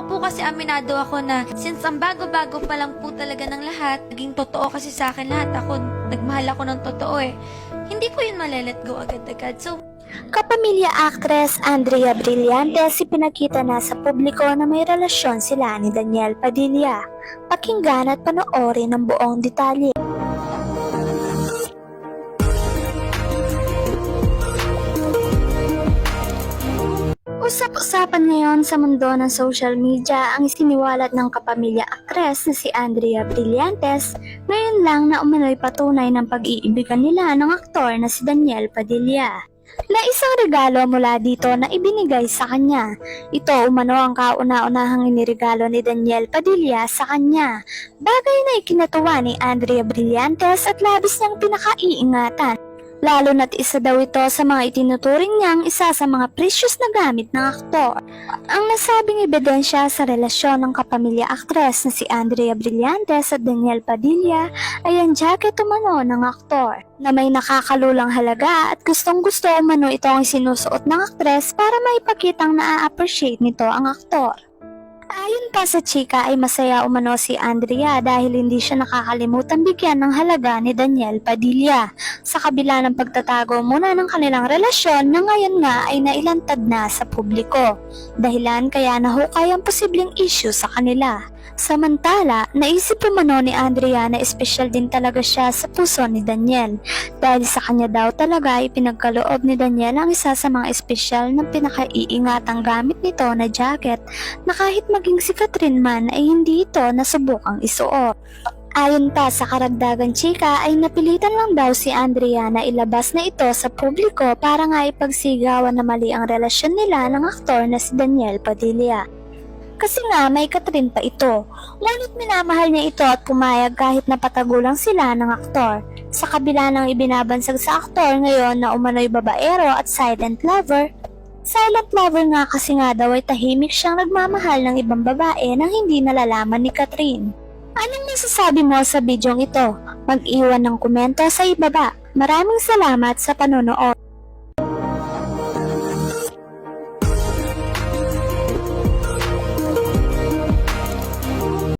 Ako po kasi aminado ako na since ang bago-bago pa lang po talaga ng lahat, naging totoo kasi sa akin lahat. Ako, nagmahal ako ng totoo eh. Hindi ko yun malelet go agad-agad. So, Kapamilya actress Andrea Brillantes ipinakita na sa publiko na may relasyon sila ni Daniel Padilla. Pakinggan at panoorin ang buong detalye. Usap-usapan ngayon sa mundo ng social media ang isiniwalat ng kapamilya actress na si Andrea Brillantes ngayon lang na umano'y patunay ng pag-iibigan nila ng aktor na si Daniel Padilla na isang regalo mula dito na ibinigay sa kanya. Ito umano ang kauna-unahang iniregalo ni Daniel Padilla sa kanya. Bagay na ikinatuwa ni Andrea Brillantes at labis niyang pinakaiingatan. Lalo na't isa daw ito sa mga itinuturing niyang isa sa mga precious na gamit ng aktor. Ang nasabing ebidensya sa relasyon ng kapamilya aktres na si Andrea Brillantes at Daniel Padilla ay ang jacket umano ng aktor na may nakakalulang halaga at gustong gusto umano ito ang sinusuot ng aktres para maipakitang na-appreciate nito ang aktor. Ayon pa sa chika ay masaya umano si Andrea dahil hindi siya nakakalimutan bigyan ng halaga ni Daniel Padilla sa kabila ng pagtatago muna ng kanilang relasyon na ngayon nga ay nailantad na sa publiko. Dahilan kaya nahukay ang posibleng issue sa kanila. Samantala, naisip umano ni Andrea na espesyal din talaga siya sa puso ni Daniel dahil sa kanya daw talaga ay pinagkaloob ni Daniel ang isa sa mga espesyal na pinakaiingatang gamit nito na jacket na kahit maging si Catherine man ay hindi ito nasubukang isuot. Ayon pa sa karagdagan chika ay napilitan lang daw si Andrea na ilabas na ito sa publiko para nga ipagsigawan na mali ang relasyon nila ng aktor na si Daniel Padilla. Kasi nga may Catherine pa ito, ngunit minamahal niya ito at pumayag kahit napatagulang sila ng aktor. Sa kabila ng ibinabansag sa aktor ngayon na umano'y babaero at silent lover, Silent lover nga kasi nga daw ay tahimik siyang nagmamahal ng ibang babae nang hindi nalalaman ni Catherine. Anong masasabi mo sa bidyong ito? Mag-iwan ng komento sa ibaba. Maraming salamat sa panonood.